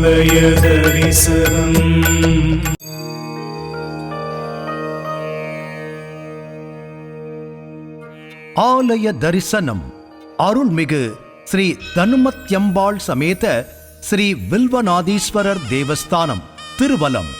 தரிசனம் ஆலய தரிசனம். அருள்மிகு ஸ்ரீ தனுமத்யம்பாள் சமேத ஸ்ரீ வில்வநாதீஸ்வரர் தேவஸ்தானம் திருவலம்.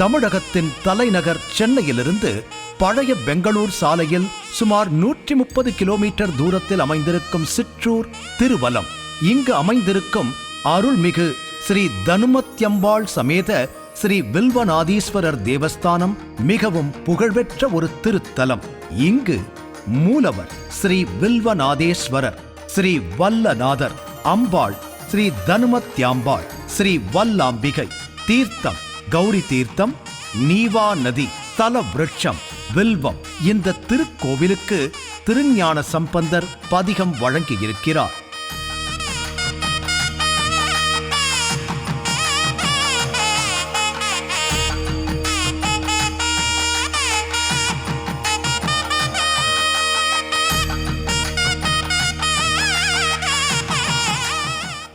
தமிழகத்தின் தலைநகர் சென்னையிலிருந்து பழைய பெங்களூர் சாலையில் சுமார் நூற்றி முப்பது கிலோமீட்டர் தூரத்தில் அமைந்திருக்கும் சிற்றூர் திருவலம். இங்கு அமைந்திருக்கும் அருள்மிகு ஸ்ரீ தனுமத்யம்பாள் சமேத ஸ்ரீ வில்வநாதீஸ்வரர் தேவஸ்தானம் மிகவும் புகழ்பெற்ற ஒரு திருத்தலம். இங்கு மூலவர் ஸ்ரீ வில்வநாதேஸ்வரர் ஸ்ரீ வல்லநாதர் அம்பாள் ஸ்ரீ தனுமத்யாம்பாள் ஸ்ரீ வல்லாம்பிகை தீர்த்தம் கௌரி தீர்த்தம் நீவா நதி தல விருட்சம் வில்வம் இந்த திருக்கோவிலுக்கு திருஞான சம்பந்தர் பதிகம் வழங்கியிருக்கிறார்.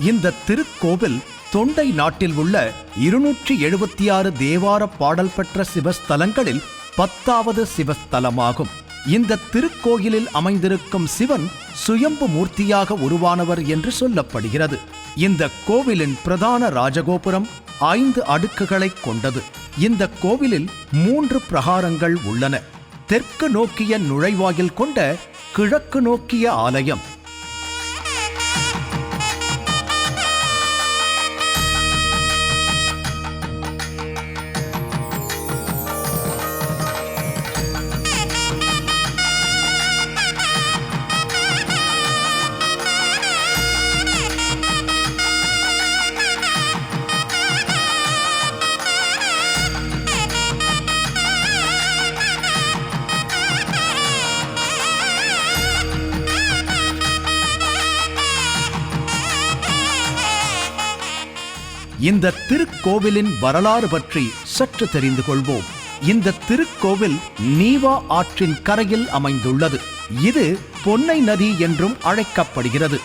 இந்த திருக்கோவில் தொண்டை நாட்டில் உள்ள இருநூற்றி எழுபத்தி ஆறு தேவார பாடல் பெற்ற சிவஸ்தலங்களில் பத்தாவது சிவஸ்தலமாகும். இந்த திருக்கோயிலில் அமைந்திருக்கும் சிவன் சுயம்பு மூர்த்தியாக உருவானவர் என்று சொல்லப்படுகிறது. இந்த கோவிலின் பிரதான ராஜகோபுரம் ஐந்து அடுக்குகளை கொண்டது. இந்த கோவிலில் மூன்று பிரகாரங்கள் உள்ளன. தெற்கு நோக்கிய நுழைவாயில் கொண்ட கிழக்கு நோக்கிய ஆலயம் இந்த திருக்கோவிலின் வரலாறு பற்றி சற்று தெரிந்து கொள்வோம். இந்த திருக்கோவில் நீவா ஆற்றின் கரையில் அமைந்துள்ளது. இது பொன்னை நதி என்றும் அழைக்கப்படுகிறது.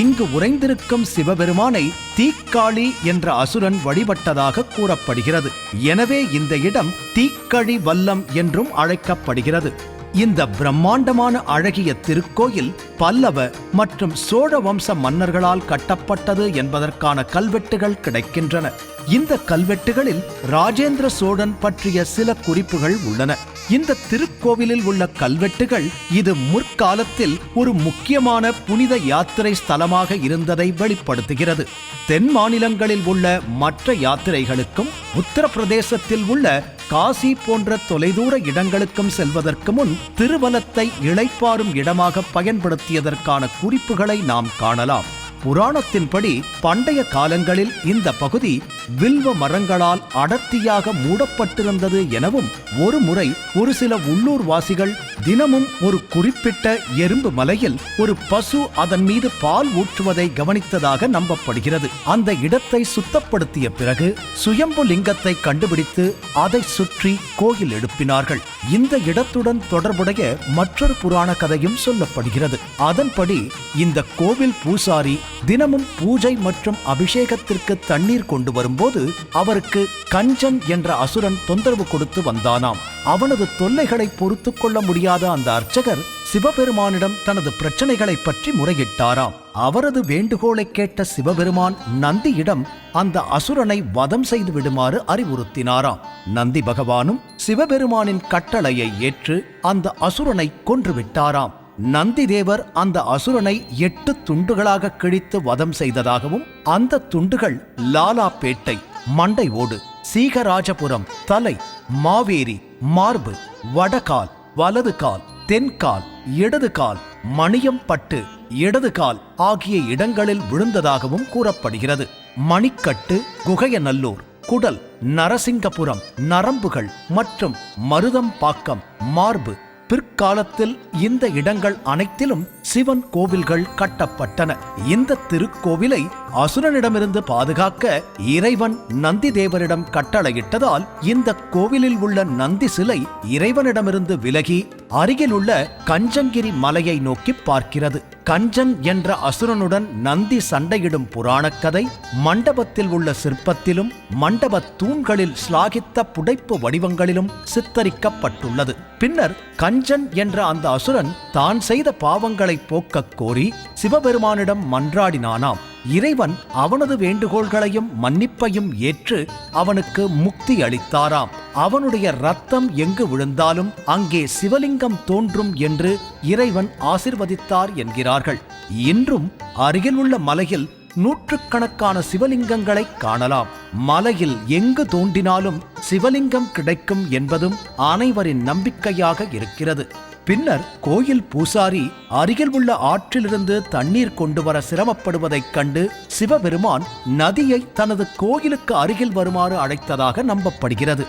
இங்கு உறைந்திருக்கும் சிவபெருமானை தீக்காளி என்ற அசுரன் வழிபட்டதாக கூறப்படுகிறது. எனவே இந்த இடம் தீக்கழி வல்லம் என்றும் அழைக்கப்படுகிறது. இந்த பிரம்மாண்டமான அழகிய திருக்கோயில் பல்லவ மற்றும் சோழ வம்ச மன்னர்களால் கட்டப்பட்டது என்பதற்கான கல்வெட்டுகள் கிடைக்கின்றன. இந்த கல்வெட்டுகளில் ராஜேந்திர சோழன் பற்றிய சில குறிப்புகள் உள்ளன. இந்த திருக்கோவிலில் உள்ள கல்வெட்டுகள் இது முற்காலத்தில் ஒரு முக்கியமான புனித யாத்திரை ஸ்தலமாக இருந்ததை வெளிப்படுத்துகிறது. தென் மாநிலங்களில் உள்ள மற்ற யாத்திரைகளுக்கும் உத்தரப்பிரதேசத்தில் உள்ள காசி போன்ற தொலைதூர இடங்களுக்கும் செல்வதற்கு முன் திருவலத்தை இளைப்பாறும் இடமாக பயன்படுத்தியதற்கான குறிப்புகளை நாம் காணலாம். புராணத்தின்படி பண்டைய காலங்களில் இந்த பகுதி வில்வ மரங்களால் அடர்த்தியாக மூடப்பட்டிருந்தது எனவும் ஒரு முறை ஒரு சில உள்ளூர் வாசிகள் தினமும் ஒரு குறிப்பிட்ட எறும்பு மலையில் ஒரு பசு அதன் மீது பால் ஊற்றுவதை கவனித்ததாக நம்பப்படுகிறது. அந்த இடத்தை சுத்தப்படுத்திய பிறகு சுயம்பு லிங்கத்தை கண்டுபிடித்து அதை சுற்றி கோயில் எழுப்பினார்கள். இந்த இடத்துடன் தொடர்புடைய மற்றொரு புராண கதையும் சொல்லப்படுகிறது. அதன்படி இந்த கோவில் பூசாரி தினமும் பூஜை மற்றும் அபிஷேகத்திற்கு தண்ணீர் கொண்டு வரும்போது அவருக்கு கஞ்சன் என்ற அசுரன் தொந்தரவு கொடுத்து வந்தானாம். அவனது தொல்லைகளை பொறுத்து கொள்ள முடியாத அந்த அர்ச்சகர் சிவபெருமானிடம் தனது பிரச்சனைகளை பற்றி முறையிட்டாராம். அவரது வேண்டுகோளை கேட்ட சிவபெருமான் நந்தியிடம் அந்த அசுரனை வதம் செய்து விடுமாறு அறிவுறுத்தினாராம். நந்தி பகவானும் சிவபெருமானின் கட்டளையை ஏற்று அந்த அசுரனை கொன்றுவிட்டாராம் நந்தி தேவர் அந்த அசுரனை எட்டு துண்டுகளாக கிழித்து வதம் செய்ததாகவும் அந்த துண்டுகள் லாலாப்பேட்டை மண்டை ஓடு சீகராஜபுரம் தலை மாவேரி மார்பு வடகால் வலது கால் தென்கால் இடது கால் மணியம்பட்டு இடது கால் ஆகிய இடங்களில் விழுந்ததாகவும் கூறப்படுகிறது. மணிக்கட்டு குகையநல்லூர் குடல் நரசிங்கபுரம் நரம்புகள் மற்றும் மருதம்பாக்கம் மார்பு பிற்காலத்தில் இந்த இடங்கள் அனைத்திலும் சிவன் கோவில்கள் கட்டப்பட்டன. இந்த திருக்கோவிலை அசுரனிடமிருந்து பாதுகாக்க இறைவன் நந்தி தேவரிடம் கட்டளையிட்டதால் இந்த கோவிலில் உள்ள நந்தி சிலை இறைவனிடமிருந்து விலகி அருகிலுள்ள கஞ்சங்கிரி மலையை நோக்கி பார்க்கிறது. கஞ்சன் என்ற அசுரனுடன் நந்தி சண்டையிடும் புராணக் கதை மண்டபத்தில் உள்ள சிற்பத்திலும் மண்டபத் தூண்களில் ஸ்லாகித்த புடைப்பு வடிவங்களிலும் சித்தரிக்கப்பட்டுள்ளது. பின்னர் கஞ்சன் என்ற அந்த அசுரன் தான் செய்த பாவங்களை போக்கக் கோரி சிவபெருமானிடம் மன்றாடினானாம். இறைவன் அவனது வேண்டுகோள்களையும் மன்னிப்பையும் ஏற்று அவனுக்கு முக்தி அளித்தாராம். அவனுடைய ரத்தம் எங்கு விழுந்தாலும் அங்கே சிவலிங்கம் தோன்றும் என்று இறைவன் ஆசிர்வதித்தார் என்கிறார்கள். இன்றும் அருகில் உள்ள மலையில் நூற்றுக்கணக்கான சிவலிங்கங்களை காணலாம். மலையில் எங்கு தோண்டினாலும் சிவலிங்கம் கிடைக்கும் என்பதும் அனைவரின் நம்பிக்கையாக இருக்கிறது. பின்னர் கோயில் பூசாரி அருகில் உள்ள ஆற்றிலிருந்து தண்ணீர் கொண்டு வர சிரமப்படுவதைக் கண்டு சிவபெருமான் நதியை தனது கோயிலுக்கு அருகில் வருமாறு அழைத்ததாக நம்பப்படுகிறது.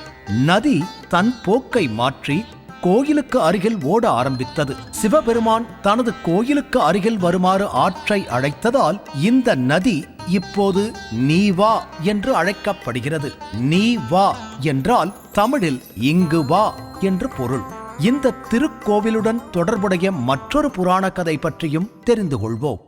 நதி தன் போக்கை மாற்றி கோயிலுக்கு அருகில் ஓட ஆரம்பித்தது. சிவபெருமான் தனது கோயிலுக்கு அருகில் வருமாறு ஆற்றை அழைத்ததால் இந்த நதி இப்போது நீ வா என்று அழைக்கப்படுகிறது. நீ வா என்றால் தமிழில் இங்கு வா என்று பொருள். இந்த திருக்கோவிலுடன் தொடர்புடைய மற்றொரு புராண கதை பற்றியும் தெரிந்து கொள்வோம்.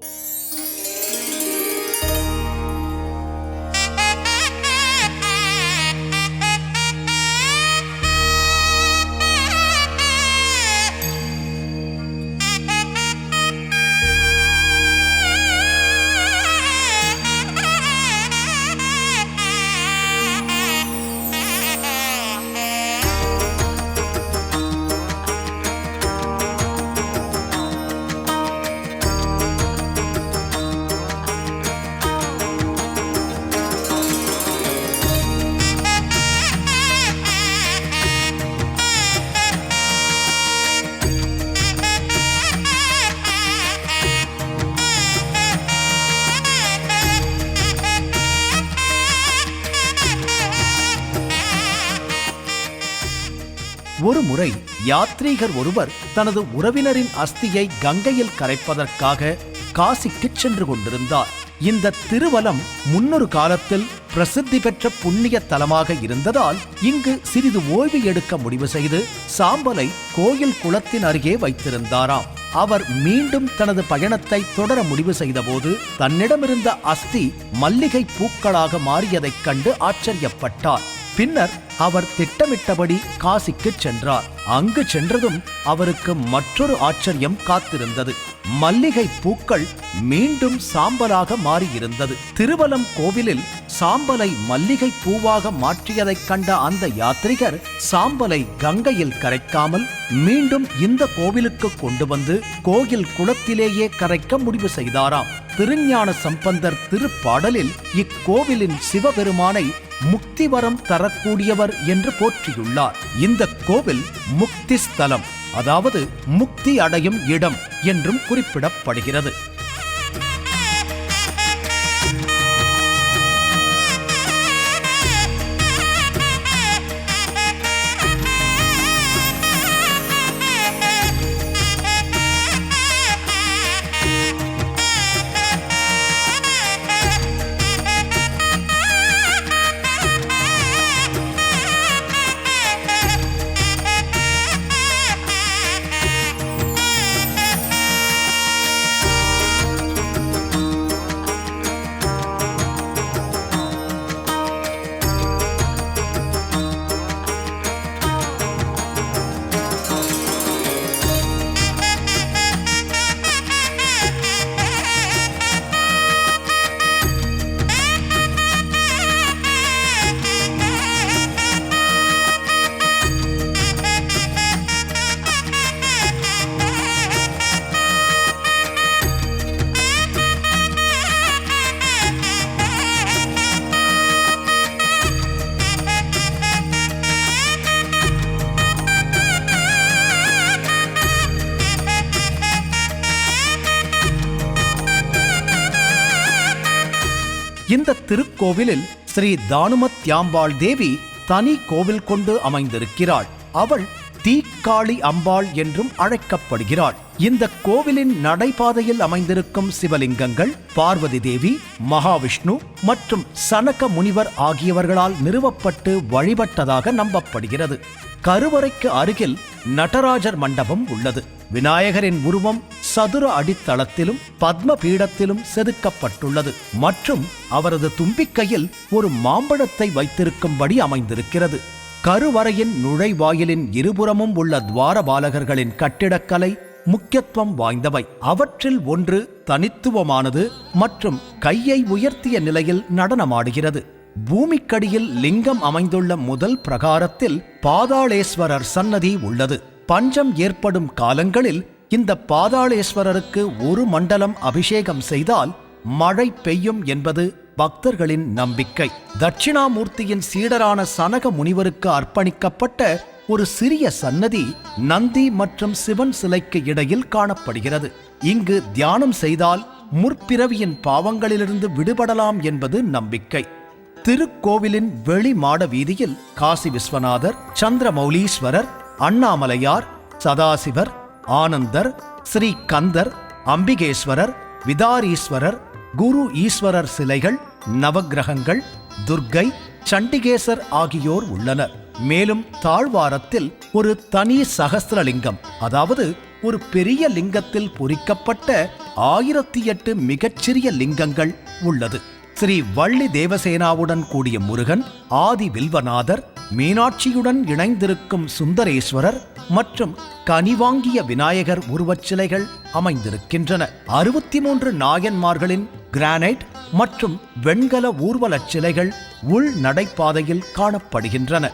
ஒரு முறை யாத்ரீகர் ஒருவர் தனது உறவினரின் அஸ்தியை கங்கையில் கரைப்பதற்காக காசிக்குச் சென்று கொண்டிருந்தார். இந்த திருவலம் முன்னொரு காலத்தில் பிரசித்தி பெற்ற புண்ணிய தலமாக இருந்ததால் இங்கு சிறிது ஓய்வு எடுக்க முடிவு செய்து சாம்பலை கோயில் குளத்தின் அருகே வைத்திருந்தாராம். அவர் மீண்டும் தனது பயணத்தை தொடர முடிவு செய்தபோது தன்னிடமிருந்த அஸ்தி மல்லிகை பூக்களாக மாறியதைக் கண்டு ஆச்சரியப்பட்டார். பின்னர் அவர் திட்டமிட்டபடி காசிக்கு சென்றார். அங்கு சென்றதும் அவருக்கு மற்றொரு ஆச்சரியம் காத்திருந்தது. மல்லிகை பூக்கள் மீண்டும் சாம்பலாக மாறியிருந்தது. திருவலம் கோவிலில் சாம்பலை மல்லிகை பூவாக மாற்றியதைக் கண்ட அந்த யாத்ரிகர் சாம்பலை கங்கையில் கரைக்காமல் மீண்டும் இந்த கோவிலுக்கு கொண்டு வந்து கோயில் குளத்திலேயே கரைக்க முடிவு செய்தாராம். திருஞான சம்பந்தர் திருப்பாடலில் இக்கோவிலின் சிவபெருமானை முக்திவரம் தரக்கூடியவர் என்று போற்றியுள்ளார். இந்த கோவில் முக்தி ஸ்தலம் அதாவது முக்தி அடையும் இடம் என்றும் குறிப்பிடப்படுகிறது. திருக்கோவிலில் ஸ்ரீ தானுமத்யாம்பாள் தேவி தனி கோவில் கொண்டு அமைந்திருக்கிறாள். அவள் தீக்காளி அம்பாள் என்றும் அழைக்கப்படுகிறாள். இந்த கோவிலின் நடைபாதையில் அமைந்திருக்கும் சிவலிங்கங்கள் பார்வதி தேவி மகாவிஷ்ணு மற்றும் சனக முனிவர் ஆகியவர்களால் நிறுவப்பட்டு வழிபட்டதாக நம்பப்படுகிறது. கருவறைக்கு அருகில் நடராஜர் மண்டபம் உள்ளது. விநாயகரின் உருவம் சதுர அடித்தளத்திலும் பத்ம பீடத்திலும் செதுக்கப்பட்டுள்ளது. மற்றும் அவரது தும்பிக்கையில் ஒரு மாம்பழத்தை வைத்திருக்கும்படி அமைந்திருக்கிறது. கருவறையின் நுழைவாயிலின் இருபுறமும் உள்ள துவாரபாலகர்களின் கட்டிடக்கலை முக்கியத்துவம் வாய்ந்தவை. அவற்றில் ஒன்று தனித்துவமானது மற்றும் கையை உயர்த்திய நிலையில் நடனமாடுகிறது. பூமிக்கடியில் லிங்கம் அமைந்துள்ள முதல் பிரகாரத்தில் பாதாளேஸ்வரர் சன்னதி உள்ளது. பஞ்சம் ஏற்படும் காலங்களில் இந்த பாதாளேஸ்வரருக்கு ஒரு மண்டலம் அபிஷேகம் செய்தால் மழை பெய்யும் என்பது பக்தர்களின் நம்பிக்கை. தட்சிணாமூர்த்தியின் சீடரான சனக முனிவருக்கு அர்ப்பணிக்கப்பட்ட ஒரு சிறிய சன்னதி நந்தி மற்றும் சிவன் சிலைக்கு இடையில் காணப்படுகிறது. இங்கு தியானம் செய்தால் முற்பிறவியின் பாவங்களிலிருந்து விடுபடலாம் என்பது நம்பிக்கை. திருக்கோவிலின் வெளிமாட வீதியில் காசி விஸ்வநாதர் சந்திரமௌலீஸ்வரர் அண்ணாமலையார் சதாசிவர் ஆனந்தர் ஸ்ரீ கந்தர் அம்பிகேஸ்வரர் விதாரீஸ்வரர் குரு ஈஸ்வரர் சிலைகள் நவக்கிரகங்கள் துர்க்கை சண்டிகேசர் ஆகியோர் உள்ளனர். மேலும் தாழ்வாரத்தில் ஒரு தனி சகஸ்திரலிங்கம் அதாவது ஒரு பெரிய லிங்கத்தில் பொறிக்கப்பட்ட ஆயிரத்தி எட்டு மிகச்சிறிய லிங்கங்கள் உள்ளது. ஸ்ரீ வள்ளி தேவசேனாவுடன் கூடிய முருகன் ஆதி வில்வநாதர் மீனாட்சியுடன் இணைந்திருக்கும் சுந்தரேஸ்வரர் மற்றும் கனிவாங்கிய விநாயகர் உருவச் சிலைகள் அமைந்திருக்கின்றன. அறுபத்தி மூன்று நாயன்மார்களின் கிரானைட் மற்றும் வெண்கல ஊர்வலச் சிலைகள் உள் நடைபாதையில் காணப்படுகின்றன.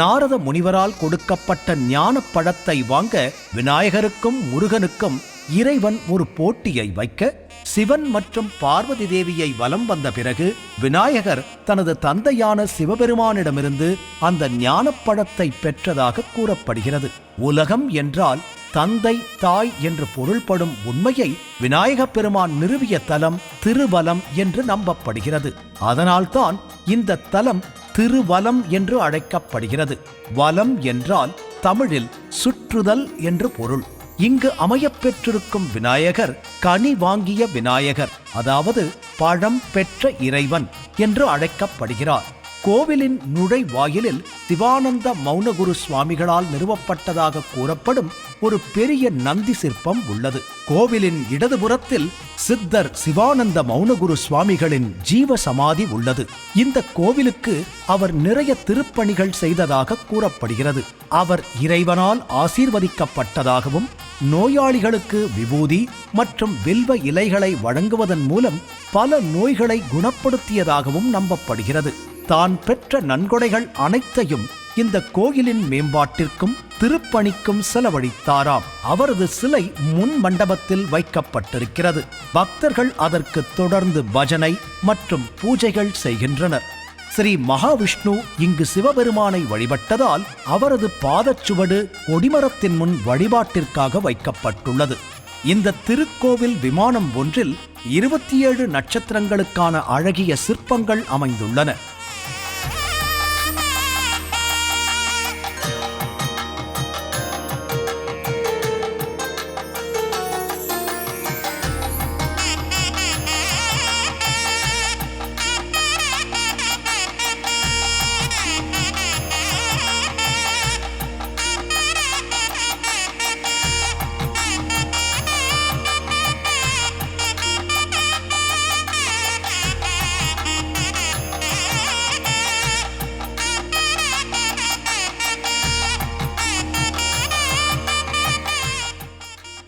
நாரத முனிவரால் கொடுக்கப்பட்ட ஞான பழத்தை வாங்க விநாயகருக்கும் முருகனுக்கும் இறைவன் ஒரு போட்டியை வைக்க சிவன் மற்றும் பார்வதி தேவியை வலம் வந்த பிறகு விநாயகர் தனது தந்தையான சிவபெருமானிடமிருந்து அந்த ஞானப்பழத்தை பெற்றதாக கூறப்படுகிறது. உலகம் என்றால் தந்தை தாய் என்று பொருள்படும் உண்மையை விநாயக பெருமான் நிறுவிய தலம் திருவலம் என்று நம்பப்படுகிறது. அதனால்தான் இந்த தலம் திருவலம் என்று அழைக்கப்படுகிறது. வலம் என்றால் தமிழில் சுற்றுதல் என்று பொருள். இங்கு அமையப்பெற்றிருக்கும் விநாயகர் கனி வாங்கிய விநாயகர் அதாவது பழம் பெற்ற இறைவன் என்று அழைக்கப்படுகிறார். கோவிலின் நுழைவாயிலில் சிவானந்த மௌனகுரு சுவாமிகளால் நிறுவப்பட்டதாக கூறப்படும் ஒரு பெரிய நந்தி சிற்பம் உள்ளது. கோவிலின் இடதுபுறத்தில் சித்தர் சிவானந்த மௌனகுரு சுவாமிகளின் ஜீவ சமாதி உள்ளது. இந்த கோவிலுக்கு அவர் நிறைய திருப்பணிகள் செய்ததாக கூறப்படுகிறது. அவர் இறைவனால் ஆசீர்வதிக்கப்பட்டதாகவும் நோயாளிகளுக்கு விபூதி மற்றும் வில்வ இலைகளை வழங்குவதன் மூலம் பல நோய்களை குணப்படுத்தியதாகவும் நம்பப்படுகிறது. தான் பெற்ற நன்கொடைகள் அனைத்தையும் இந்த கோயிலின் மேம்பாட்டிற்கும் திருப்பணிக்கும் செலவழித்தாராம். அவரது சிலை முன் மண்டபத்தில் வைக்கப்பட்டிருக்கிறது. பக்தர்கள் அதற்கு தொடர்ந்து பஜனை மற்றும் பூஜைகள் செய்கின்றனர். ஸ்ரீ மகாவிஷ்ணு இங்கு சிவபெருமானை வழிபட்டதால் அவரது பாதச்சுவடு கொடிமரத்தின் முன் வழிபாட்டிற்காக வைக்கப்பட்டுள்ளது. இந்த திருக்கோவில் விமானம் ஒன்றில் இருபத்தி ஏழு நட்சத்திரங்களுக்கான அழகிய சிற்பங்கள் அமைந்துள்ளன.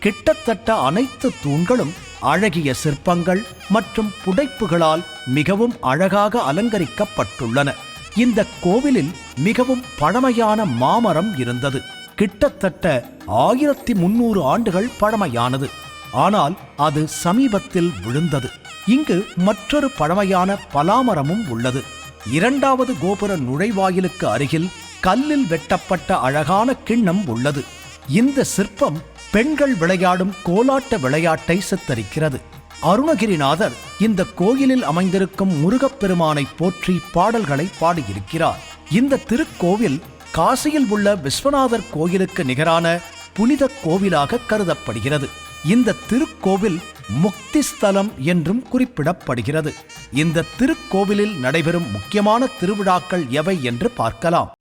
கிட்டத்தட்ட அனைத்து தூண்களும் அழகிய சிற்பங்கள் மற்றும் புடைப்புகளால் மிகவும் அழகாக அலங்கரிக்கப்பட்டுள்ளன. இந்த கோவிலில் மிகவும் பழமையான மாமரம் இருந்தது. கிட்டத்தட்ட ஆயிரத்தி முன்னூறு ஆண்டுகள் பழமையானது. ஆனால் அது சமீபத்தில் விழுந்தது. இங்கு மற்றொரு பழமையான பலாமரமும் உள்ளது. இரண்டாவது கோபுர நுழைவாயிலுக்கு அருகில் கல்லில் வெட்டப்பட்ட அழகான கிண்ணம் உள்ளது. இந்த சிற்பம் பெண்கள் விளையாடும் கோலாட்ட விளையாட்டை சித்தரிக்கிறது. அருணகிரிநாதர் இந்த கோயிலில் அமைந்திருக்கும் முருகப்பெருமானை போற்றி பாடல்களை பாடியிருக்கிறார். இந்த திருக்கோவில் காசியில் உள்ள விஸ்வநாதர் கோயிலுக்கு நிகரான புனித கோவிலாக கருதப்படுகிறது. இந்த திருக்கோவில் முக்தி ஸ்தலம் என்றும் குறிப்பிடப்படுகிறது. இந்த திருக்கோவிலில் நடைபெறும் முக்கியமான திருவிழாக்கள் எவை என்று பார்க்கலாம்.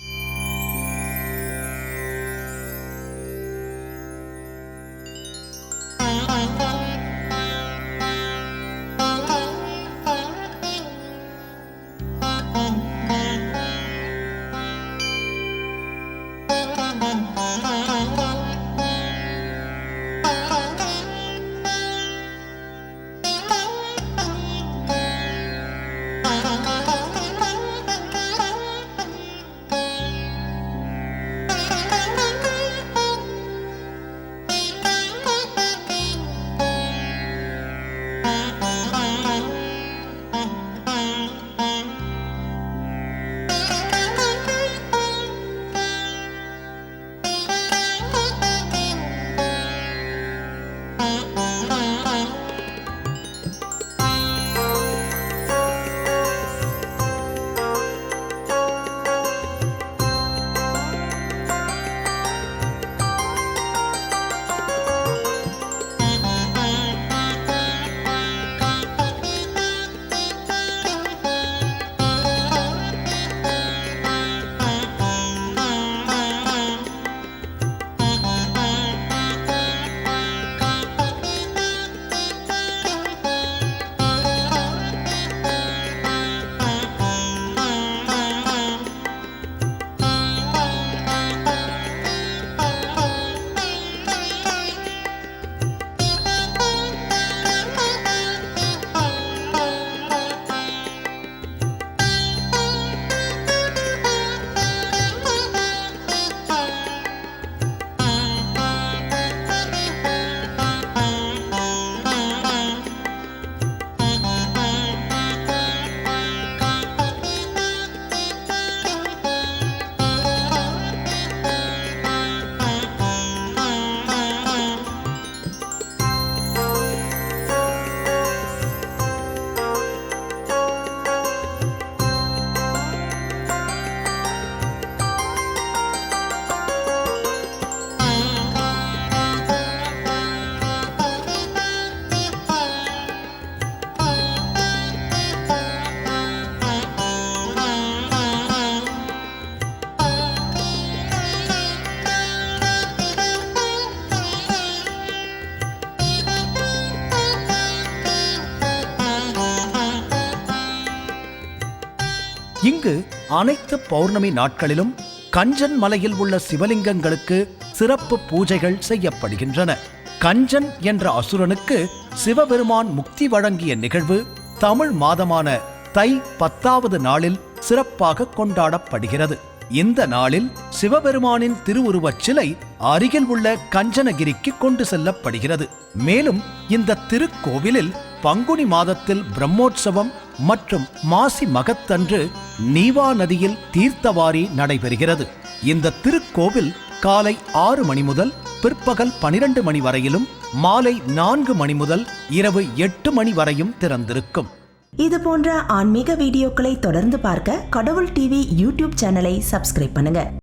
அனைத்து பௌர்ணமி நாட்களிலும் கஞ்சன் மலையில் உள்ள சிவலிங்கங்களுக்கு சிறப்பு பூஜைகள் செய்யப்படுகின்றன. கஞ்சன் என்ற அசுரனுக்கு சிவபெருமான் முக்தி வழங்கிய நிகழ்வு தமிழ் மாதமான தை பத்தாவது நாளில் சிறப்பாக கொண்டாடப்படுகிறது. இந்த நாளில் சிவபெருமானின் திருவுருவச் சிலை அருகில் உள்ள கஞ்சனகிரிக்கு கொண்டு செல்லப்படுகிறது. மேலும் இந்த திருக்கோவிலில் பங்குனி மாதத்தில் பிரம்மோற்சவம் மற்றும் மாசி மகத்தன்று நீவா நதியில் தீர்த்தவாரி நடைபெறுகிறது. இந்த திருக்கோவில் காலை ஆறு மணி முதல் பிற்பகல் பனிரெண்டு மணி வரையிலும் மாலை நான்கு மணி முதல் இரவு எட்டு மணி வரையும் திறந்திருக்கும். இது போன்ற ஆன்மீக வீடியோக்களை தொடர்ந்து பார்க்க கடவுள் டிவி யூடியூப் சேனலை சப்ஸ்கிரைப் பண்ணுங்க.